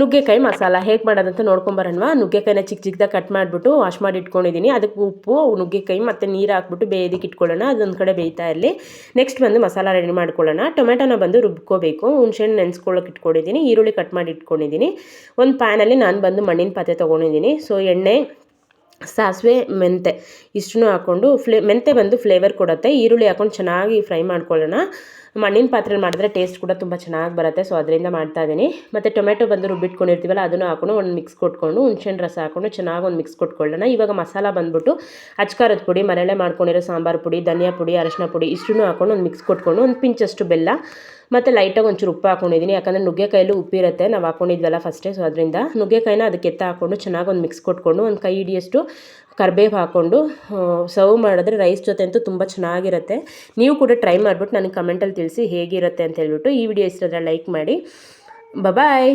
ನುಗ್ಗೆಕಾಯಿ ಮಸಾಲ ಹೇಗೆ ಮಾಡೋದಂತ ನೋಡ್ಕೊಂಬರೋಣವಾ. ನುಗ್ಗೆಕಾಯಿನ ಚಿಕ್ಕ ಚಿಕ್ಕದಾಗಿ ಕಟ್ ಮಾಡಿಬಿಟ್ಟು ವಾಶ್ ಮಾಡಿ ಇಟ್ಕೊಂಡಿದ್ದೀನಿ ಅದಕ್ಕೆ ಉಪ್ಪು ನುಗ್ಗೆಕಾಯಿ ಮತ್ತು ನೀರು ಹಾಕ್ಬಿಟ್ಟು ಬೇಯೋದಕ್ಕೆ ಇಟ್ಕೊಳ್ಳೋಣ. ಅದೊಂದು ಕಡೆ ಬೇಯ್ತಾ ಇರಲಿ. ನೆಕ್ಸ್ಟ್ ಬಂದು ಮಸಾಲ ರೆಡಿ ಮಾಡ್ಕೊಳ್ಳೋಣ. ಟೊಮೆಟೊನ ಬಂದು ರುಬ್ಕೋಬೇಕು. ಹುಣ್ಸೆಹಣ್ಣು ನೆನೆಸ್ಕೊಳ್ಳೋಕೆ ಇಟ್ಕೊಂಡಿದ್ದೀನಿ ಈರುಳ್ಳಿ ಕಟ್ ಮಾಡಿ ಇಟ್ಕೊಂಡಿದ್ದೀನಿ ಒಂದು ಪ್ಯಾನಲ್ಲಿ ನಾನು ಬಂದು ಮಣ್ಣಿನ ಪಾತ್ರೆ ತೊಗೊಂಡಿದ್ದೀನಿ ಸೊ ಎಣ್ಣೆ, ಸಾಸಿವೆ, ಮೆಂತೆ ಇಷ್ಟನ್ನು ಹಾಕ್ಕೊಂಡು ಫ್ಲೇ, ಮೆಂತೆ ಬಂದು ಫ್ಲೇವರ್ ಕೊಡುತ್ತೆ. ಈರುಳ್ಳಿ ಹಾಕ್ಕೊಂಡು ಚೆನ್ನಾಗಿ ಫ್ರೈ ಮಾಡ್ಕೊಳ್ಳೋಣ. ಮಣ್ಣಿನ ಪಾತ್ರೆಲಿ ಮಾಡಿದ್ರೆ ಟೇಸ್ಟ್ ಕೂಡ ತುಂಬ ಚೆನ್ನಾಗಿ ಬರುತ್ತೆ. ಸೊ ಅದರಿಂದ ಮಾಡ್ತಾ ಇದ್ದೀನಿ ಮತ್ತು ಟೊಮೆಟೊ ಬಂದು ರುಬ್ಬಿಟ್ಕೊಂಡಿರ್ತೀವಲ್ಲ, ಅದನ್ನು ಹಾಕೊಂಡು ಒಂದು ಮಿಕ್ಸ್ ಕೊಟ್ಕೊಂಡು, ಹುಣ್ಸೆಹಣ್ಣು ರಸ ಹಾಕೊಂಡು ಚೆನ್ನಾಗಿ ಒಂದು ಮಿಕ್ಸ್ ಕೊಟ್ಕೊಳ್ಳೋಣ. ಇವಾಗ ಮಸಾಲ ಬಂದ್ಬಿಟ್ಟು ಅಚ್ಕಾರದ ಪುಡಿ, ಮನೆಯಲ್ಲೇ ಮಾಡ್ಕೊಂಡಿರೋ ಸಾಂಬಾರು ಪುಡಿ, ಧನಿಯಾ ಪುಡಿ, ಅರಶಿನ ಪುಡಿ ಇಷ್ಟನ್ನು ಹಾಕೊಂಡು ಒಂದು ಮಿಕ್ಸ್ ಕೊಟ್ಕೊಂಡು ಒಂದು ಪಿಂಚಷ್ಟು ಬೆಲ್ಲ, ಮತ್ತು ಲೈಟಾಗಿ ಒಂಚೂರು ಉಪ್ಪು ಹಾಕೊಂಡಿದ್ದೀನಿ ಯಾಕಂದರೆ ನುಗ್ಗೆಕಾಯಲ್ಲೂ ಉಪ್ಪಿರುತ್ತೆ ನಾವು ಹಾಕೊಂಡಿದ್ವಲ್ಲ ಫಸ್ಟೇ ಸೊ ಅದರಿಂದ ನುಗ್ಗೆಕಾಯಿನ ಅದಕ್ಕೆ ಎತ್ತ ಹಾಕ್ಕೊಂಡು ಚೆನ್ನಾಗಿ ಒಂದು ಮಿಕ್ಸ್ ಕೊಟ್ಕೊಂಡು ಒಂದು ಕೈ ಹಿಡಿಯಷ್ಟು ಕರ್ಬೇವು ಹಾಕ್ಕೊಂಡು ಸರ್ವ್ ಮಾಡಿದ್ರೆ ರೈಸ್ ಜೊತೆ ಅಂತೂ ತುಂಬ ಚೆನ್ನಾಗಿರುತ್ತೆ. ನೀವು ಕೂಡ ಟ್ರೈ ಮಾಡಿಬಿಟ್ಟು ನನಗೆ ಕಮೆಂಟಲ್ಲಿ ತಿಳಿಸಿ ಹೇಗಿರುತ್ತೆ ಅಂತ ಹೇಳ್ಬಿಟ್ಟು ಈ ವಿಡಿಯೋ ಇಷ್ಟ ಲೈಕ್ ಮಾಡಿ. ಬಾಯ್